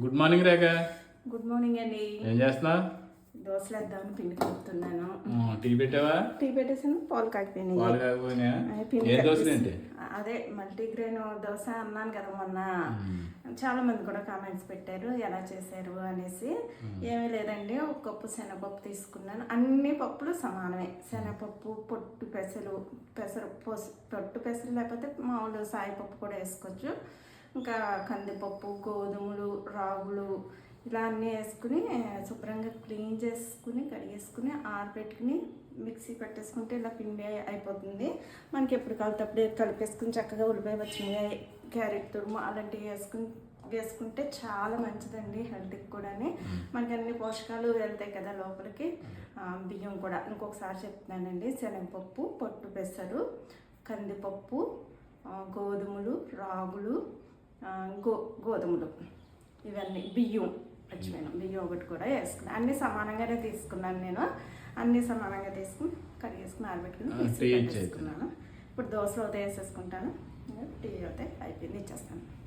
Good morning Rekha good morning అండి ఏం చేస్తున్నావు? దోశలు వేద్దామని పిండి కలుపుతున్నాను. టీ పెట్టావా? టీ పెట్టేసాను పాలు కాకిపోయినాయి పాలు ఏం దోశలు ఏంటి? అదే మల్టీగ్రెయిన్ దోశ అన్నాను కదా మొన్న. చాలా మంది కూడా కామెంట్స్ పెట్టారు ఎలా చేశారు అనేసి. ఏమీ లేదండి ఒక కప్పు శనగపప్పు తీసుకున్నాను. అన్ని పప్పులు సమానమే. శనగపప్పు పొట్టు పెసలు పెసరు పొస్- పొట్టు పెసలు లేకపోతే మామూలు సాయిపప్పు కూడా వేసుకోవచ్చు. ఇంకా కందిపప్పు గోధుమలు రాగులు ఇలా అన్నీ వేసుకుని శుభ్రంగా క్లీన్ చేసుకుని కడిగేసుకుని ఆరబెట్టుకుని మిక్సీ పెట్టేసుకుంటే ఇలా పిండి అయిపోతుంది. మనకి ఎప్పుడు కలితే అప్పుడే కలిపేసుకుని చక్కగా ఉల్లిపాయ పచ్చిమిరకాయ క్యారెట్ తురుము అలాంటివి వేసుకుని వేసుకుంటే చాలా మంచిదండి హెల్త్కి కూడా మనకి అన్ని పోషకాలు వెళ్తాయి కదా లోపలికి. బియ్యం కూడా. ఇంకొకసారి చెప్తున్నానండి శనగపప్పు పొట్టు పెసరు కందిపప్పు గోధుమలు రాగులు గో గోధుమలు. ఇవన్నీ బియ్యం మర్చిపోయాను బియ్యం ఒకటి కూడా వేసుకున్నాను అన్నీ సమానంగానే తీసుకున్నాను నేను. అన్నీ సమానంగా తీసుకుని కడిగేసుకుని ఆరబెట్టుకుని ఆ, మిక్సీ టీ ఇచ్చేది. పెట్టేసుకున్నాను ఇప్పుడు దోశలు అయితే వేసేసుకుంటాను. టీ అయితే అయిపోయింది ఇచ్చేస్తాను.